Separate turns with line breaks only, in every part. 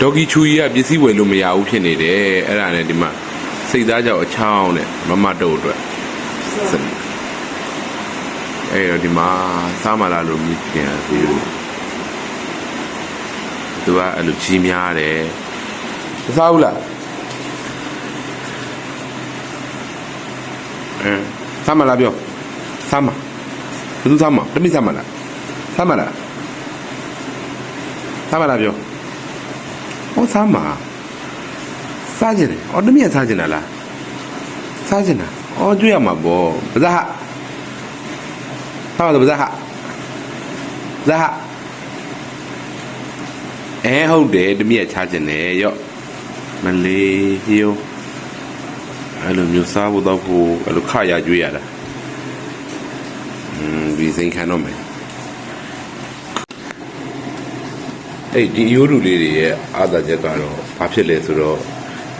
ဒေါ်ဂီချူကြီးကပစ္စည်းဝယ်လို့မရဘူးဖြစ်နေတယ်အဲ့ဒါနဲ့ဒီမှာစိတ်သားကြောင့်အချောင်းနဲ့မမတုတ်အတွက်အဲ့တော့ဒီမှာစားမလာလို့မြည်ပြန်ပြီးလို့သူကအဲ့လိုကြီးများတယ်မစားဘူးလားအဲစားမလားပြောစားမဘယ်သူစားမတမိစားမလားစားမလားစားမလားပြော ဟောစားမှာစားကြတယ်အော်တမီးကစားကြတာလားစားကြတာအော်ကြွရမှာပေါ့ဗဇဟာဟာတော့ဗဇဟာဇဟာအဲဟုတ်တယ်တမီးကချားကြတယ်ရော့မလေးဟီယိုအဲ့လိုမျိုးစားဖို့တော့ဖို့အဲ့လိုခရကြွေးရတာอืมဒီစိန်ခံတော့မယ် အဲ့ဒီရိုးတူလေးတွေရဲ့အာသာချက်ကတော့ဘာဖြစ်လဲဆိုတော့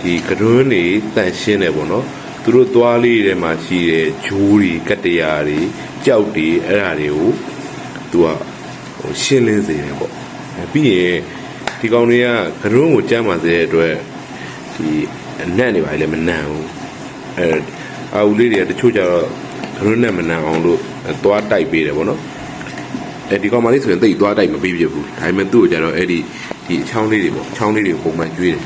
ဒီကရွန်းတွေတန့်ရှင်းတယ်ပေါ့နော်သူတို့သွားလေးတွေမှာရှိတဲ့ဂျိုးတွေကတရာတွေကြောက်တွေအဲ့ဒါတွေကိုသူကဟိုရှင်းလင်းစေတယ်ပေါ့အဲပြီးရင်ဒီကောင်တွေကကရွန်းကိုကြမ်းပါစေတဲ့အတွက်ဒီအနက်နေပါလေမနံဘူးအဲအာဦးလေးတွေကတချို့ကျတော့ကရွန်းနဲ့မနံအောင်လို့သွားတိုက်ပေးတယ်ပေါ့နော် အဲဒီကောင်မလေးဆိုရင်တိတ်သွားတိုက်မပြီးပြဘူးဒါပေမဲ့သူ့ကိုကြတော့အဲ့ဒီဒီအချောင်းလေးတွေပေါ့အချောင်းလေးတွေပုံမှန်ကျွေးတယ်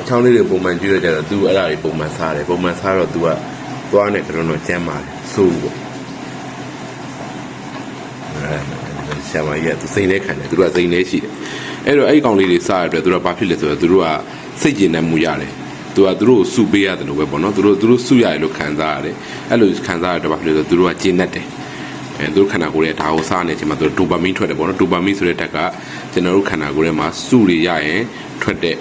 အချောင်းလေးတွေပုံမှန်ကျွေးရကြတော့သူအဲ့ဒါတွေပုံမှန်စားတယ်ပုံမှန်စားတော့သူကသွားနေကြတော့ကျမ်းပါတယ်စိုးပေါ့အဲဆရာမကြီးကသူစိန်လေးခံတယ်သူတို့ကစိန်လေးရှိတယ်အဲ့တော့အဲ့ဒီကောင်လေးတွေစားရတဲ့အတွက်သူတို့ကဘာဖြစ်လဲဆိုတော့သူတို့ကစိတ်ကျင်နေမှုရတယ် သူကသူတို့ကိုစုပေးရတယ်လို့ပဲပေါ့နော်သူတို့သူတို့စုရတယ်လို့ခံစားရတယ်အဲ့လိုခံစားရတော့ဘာဖြစ်လဲဆိုတော့သူတို့ကကျင်တတ်တယ်အဲသူတို့ခန္ဓာကိုယ်ရဲ့ဒါကိုစားနေချိန်မှာသူတို့ဒိုပါမင်းထွက်တယ်ပေါ့နော်ဒိုပါမင်းဆိုတဲ့ဓာတ်ကကျွန်တော်တို့ခန္ဓာကိုယ်ထဲမှာစုတွေရရင်ထွက်တဲ့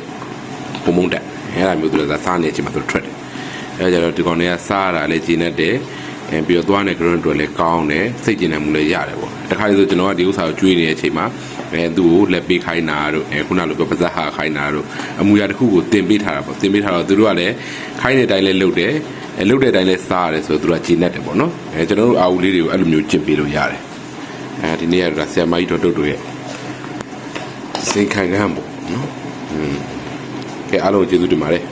ဟိုမုန်းဓာတ်အဲအဲ့ဒါမျိုးသူတို့ကစားနေချိန်မှာသူတို့ထွက်တယ်အဲဒါကြတော့ဒီကောင်တွေကစားရတာလည်းကျင်းတတ်တယ် အဲပြီးတော့သွားနေ ground တွေလည်းကောင်းတယ်စိတ်ကျဉ်နေမှုလည်းရတယ်ပေါ့တခါလေဆိုကျွန်တော်ကဒီဥစ္စာကိုကျွေးနေတဲ့အချိန်မှာအဲသူ့ကိုလက်ပေးခိုင်းတာတို့အဲခုနလိုပြောပါဇက်ဟာခိုင်းတာတို့အမူအရာတစ်ခုကိုတင်ပေးထားတာပေါ့တင်ပေးထားတော့သူတို့ကလည်းခိုင်းတဲ့အတိုင်းလည်းလုပ်တယ်အဲလုပ်တဲ့အတိုင်းလည်းစားရတယ်ဆိုတော့သူတို့ကကျဉ်တတ်တယ်ပေါ့နော်အဲကျွန်တော်တို့အာဝူလေးတွေကိုအဲ့လိုမျိုးကျင့်ပေးလို့ရတယ်အဲဒီနေ့ကတော့ဆရာမကြီးတို့တို့ရဲ့စိတ်ခံခံပေါ့နော်อืมကဲအားလုံးကျေးဇူးတင်ပါတယ်